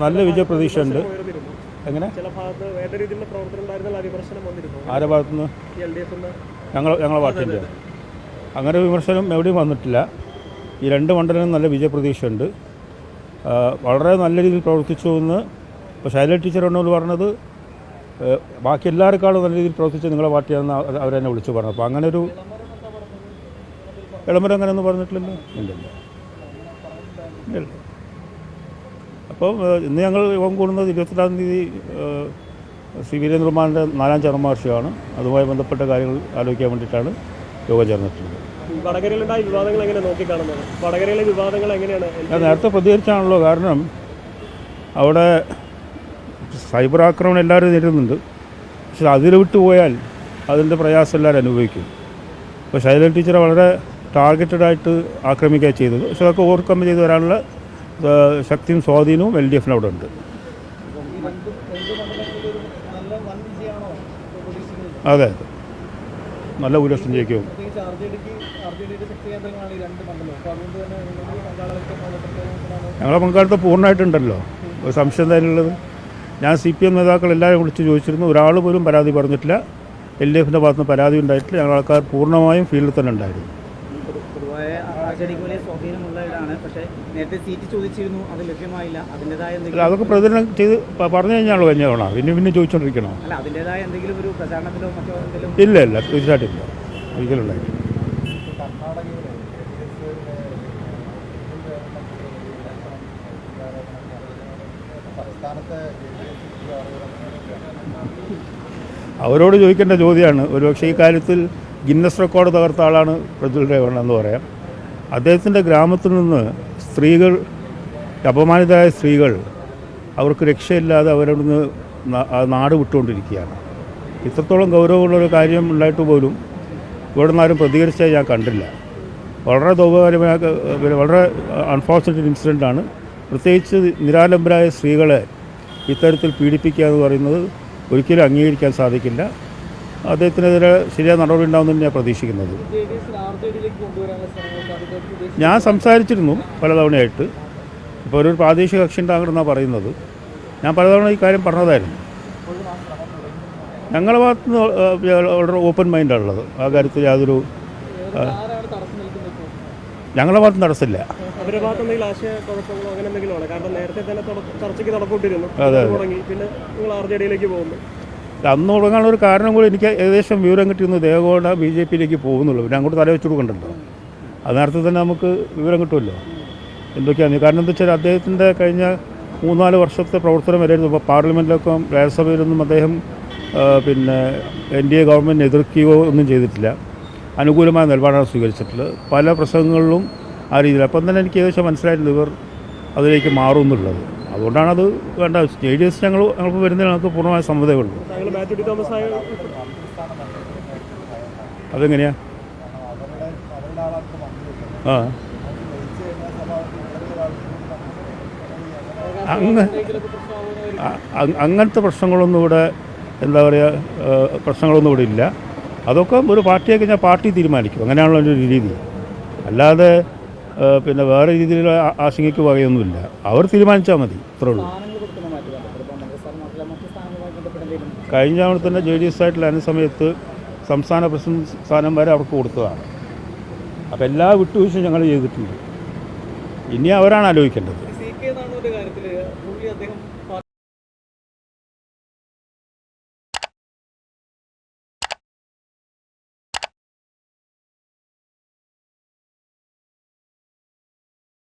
നല്ല വിജയപ്രതീക്ഷയുണ്ട് ഉണ്ട് എങ്ങനെ? ആരുടെ ഭാഗത്തുനിന്ന്? ഞങ്ങൾ ഞങ്ങളെ പാർട്ടിന്റെ അങ്ങനെ വിമർശനം എവിടെയും വന്നിട്ടില്ല. ഈ രണ്ട് മണ്ഡലങ്ങളും നല്ല വിജയപ്രതീക്ഷയുണ്ട് വളരെ നല്ല രീതിയിൽ പ്രവർത്തിച്ചു എന്ന് ഇപ്പോൾ ശൈല ടീച്ചർ എന്നോട് പറഞ്ഞത് ബാക്കി എല്ലാവരെക്കാളും നല്ല രീതിയിൽ പ്രവർത്തിച്ച് നിങ്ങളെ പാർട്ടിയാണെന്ന് അവ- അവരെന്നെ വിളിച്ചു പറഞ്ഞു. അപ്പോൾ അങ്ങനെ ഒരു ഇളമരം അങ്ങനെ ഒന്നും പറഞ്ഞിട്ടില്ലല്ലോ? ഇല്ലല്ലോ. ഇല്ല അപ്പോൾ ഇന്ന് ഞങ്ങൾ യോഗം കൂടുന്നത് ഇരുപത്തിരണ്ടാം തീയതി ശ്രീ വീരേന്ദ്രകുമാറിന്റെ നാലാം ചരമവാർഷികമാണ്. അതുമായി ബന്ധപ്പെട്ട കാര്യങ്ങൾ ആലോചിക്കാൻ വേണ്ടിയിട്ടാണ് യോഗം ചേർന്നിട്ടുള്ളത്. വടകരയിലുണ്ടായ വിവാദങ്ങൾ എങ്ങനെ നോക്കിക്കാണുന്നത്? വടകരയിലെ വിവാദങ്ങൾ എങ്ങനെയാണ്? ഞാൻ നേരത്തെ പ്രതികരിച്ചാണല്ലോ കാരണം അവിടെ സൈബർ ആക്രമണം എല്ലാവരും നേരിടുന്നുണ്ട്. പക്ഷെ അതിൽ വിട്ടു പോയാൽ അതിന്റെ പ്രയാസം എല്ലാവരും അനുഭവിക്കും. അപ്പോൾ ശൈലൻ ടീച്ചറെ വളരെ ടാർഗറ്റഡ് ആയിട്ട് ആക്രമിക്കുക ചെയ്തത്. പക്ഷെ അതൊക്കെ ഓവർകം ചെയ്ത് വരാനുള്ള ശക്തിയും സ്വാധീനവും എൽ ഡി എഫിന് അവിടെ ഉണ്ട്. അതെ അതെ. നല്ല ഭൂരിപക്ഷം ജയിക്കും. ഞങ്ങളെ പങ്കാളിത്തം പൂർണമായിട്ടുണ്ടല്ലോ. ഒരു സംശയം തന്നെയുള്ളത് ഞാൻ സി പി എം നേതാക്കൾ എല്ലാവരും വിളിച്ച് ചോദിച്ചിരുന്നു. ഒരാൾ പോലും പരാതി പറഞ്ഞിട്ടില്ല. എൽ ഡി എഫിന്റെ ഭാഗത്തുനിന്ന് പരാതി ഉണ്ടായിട്ടില്ല. ഞങ്ങൾ ആൾക്കാർ പൂർണമായും ഫീൽഡിൽ തന്നെ ഉണ്ടായിരുന്നു. പൊതുവായ ആചാര്യക്ക് വലിയ സ്വാധീനമുള്ള ഇടാണ്. പക്ഷേ നേരത്തെ സീറ്റ് ചോദിച്ചിരുന്നു അത് ലഭ്യമായില്ല. അതിന്റെതായ അല്ല എന്തെങ്കിലും അതൊക്കെ പ്രചരണം ചെയ്ത് പറഞ്ഞു കഴിഞ്ഞാണല്ലോ കഴിഞ്ഞ തവണ. പിന്നെ പിന്നെ ചോദിച്ചുകൊണ്ടിരിക്കണോ അല്ല അതിന്റെതായ എന്തെങ്കിലും ഒരു പ്രചാരണത്തിലോ മറ്റോ എന്തെങ്കിലും ഇല്ല ഇല്ല തീർച്ചയായിട്ടും ഇല്ല. ഒരിക്കലും ഉണ്ടായിട്ടില്ല അവരോട് ചോദിക്കേണ്ട ചോദ്യമാണ് ഒരുപക്ഷെ ഈ കാര്യത്തിൽ ഗിന്നസ് റെക്കോർഡ് തകർത്ത ആളാണ് പ്രജുൽ രേവണ്ണ എന്ന് പറയാം. അദ്ദേഹത്തിന്റെ ഗ്രാമത്തിൽ നിന്ന് സ്ത്രീകൾ അപമാനിതരായ സ്ത്രീകൾ അവർക്ക് രക്ഷയില്ലാതെ അവരവിടുന്ന് നാട് വിട്ടുകൊണ്ടിരിക്കുകയാണ്. ഇത്രത്തോളം ഗൗരവമുള്ളൊരു കാര്യം ഉണ്ടായിട്ട് പോലും ഇവിടെ നിന്ന് ആരും പ്രതികരിച്ചത് ഞാൻ കണ്ടില്ല. വളരെ ദൗപകാര്യമായ പിന്നെ വളരെ അൺഫോർച്ചുനേറ്റ് ഇൻസിഡന്റാണ് പ്രത്യേകിച്ച് നിരാലംബരായ സ്ത്രീകളെ ഇത്തരത്തിൽ പീഡിപ്പിക്കുക എന്ന് പറയുന്നത് ഒരിക്കലും അംഗീകരിക്കാൻ സാധിക്കില്ല. അദ്ദേഹത്തിനെതിരെ ശരിയായ നടപടി ഉണ്ടാവുമെന്ന് ഞാൻ പ്രതീക്ഷിക്കുന്നത്. ഞാൻ സംസാരിച്ചിരുന്നു പലതവണയായിട്ട്. ഇപ്പോൾ ഒരു പ്രാദേശിക കക്ഷി ഉണ്ടാകണമെന്നാണ് പറയുന്നത്. ഞാൻ പലതവണ ഈ കാര്യം പറഞ്ഞതായിരുന്നു. ഞങ്ങളുടെ ഭാഗത്ത് നിന്ന് വളരെ ഓപ്പൺ മൈൻഡാണുള്ളത് ആ കാര്യത്തിൽ യാതൊരു ഞങ്ങളുടെ ഭാഗത്ത് തടസ്സമില്ല. അവരുടെ ഭാഗത്ത് എന്തെങ്കിലും ആശയ അങ്ങനെ എന്തെങ്കിലും ആണ് കാരണം നേരത്തെ തന്നെ ചർച്ചയ്ക്ക് അതെ, പിന്നെ നിങ്ങൾ ആർ ജെ ഡിയിലേക്ക് പോകുന്നു. അന്ന് തുടങ്ങാനുള്ള ഒരു കാരണം കൂടി എനിക്ക് ഏകദേശം വിവരം കിട്ടിയിരുന്നു ദേവഗൗഡ ബി ജെ പിയിലേക്ക് പോകുന്നുള്ളൂ. പിന്നെ അങ്ങോട്ട് തല വെച്ചു കൊടുക്കണ്ടല്ലോ. അത് നേരത്തെ തന്നെ നമുക്ക് വിവരം കിട്ടുമല്ലോ. എന്തൊക്കെയാണ് കാരണം എന്താ വെച്ചാൽ അദ്ദേഹത്തിന്റെ കഴിഞ്ഞ മൂന്നാൽ വർഷത്തെ പ്രവർത്തനം വരെയായിരുന്നു. ഇപ്പോൾ പാർലമെന്റിലൊക്കെ രാജ്യസഭയിലൊന്നും അദ്ദേഹം പിന്നെ എൻ ഡി എ ഗവൺമെന്റ് എതിർക്കുകയോ ഒന്നും ചെയ്തിട്ടില്ല. അനുകൂലമായ നിലപാടാണ് സ്വീകരിച്ചിട്ടുള്ളത്. പല പ്രസംഗങ്ങളിലും ആ രീതിയിൽ അപ്പം തന്നെ എനിക്ക് ഏകദേശം മനസ്സിലായിരുന്നു ഇവർ അതിലേക്ക് മാറും എന്നുള്ളത്. അതുകൊണ്ടാണ് അത് വേണ്ട. എസ് ഞങ്ങൾ ഞങ്ങൾക്ക് വരുന്നതിന് ഞങ്ങൾക്ക് പൂർണമായ സമ്മതമുള്ളൂ അതെങ്ങനെയാ? ആ. അങ്ങ അങ്ങനത്തെ പ്രശ്നങ്ങളൊന്നും ഇവിടെ എന്താ പറയുക പ്രശ്നങ്ങളൊന്നും ഇവിടെ ഇല്ല. അതൊക്കെ ഒരു പാർട്ടിയെ കഴിഞ്ഞാൽ പാർട്ടി തീരുമാനിക്കും. അങ്ങനെയാണല്ലോ ഒരു രീതി. അല്ലാതെ പിന്നെ വേറെ രീതിയിൽ ആശങ്കയ്ക്ക് വകയൊന്നുമില്ല. അവർ തീരുമാനിച്ചാൽ മതി ഇത്രേ ഉള്ളൂ. കഴിഞ്ഞ തവണ തന്നെ ജെ ഡി എസ് ആയിട്ടുള്ള അതിന് സമയത്ത് സംസ്ഥാന പ്രസിഡന്റ് സ്ഥാനം വരെ അവർക്ക് കൊടുത്തതാണ്. അപ്പോൾ എല്ലാ വിട്ടുവീഴ്ചയും ഞങ്ങൾ ചെയ്തിട്ടുണ്ട്. ഇനി അവരാണ് ആലോചിക്കേണ്ടത്.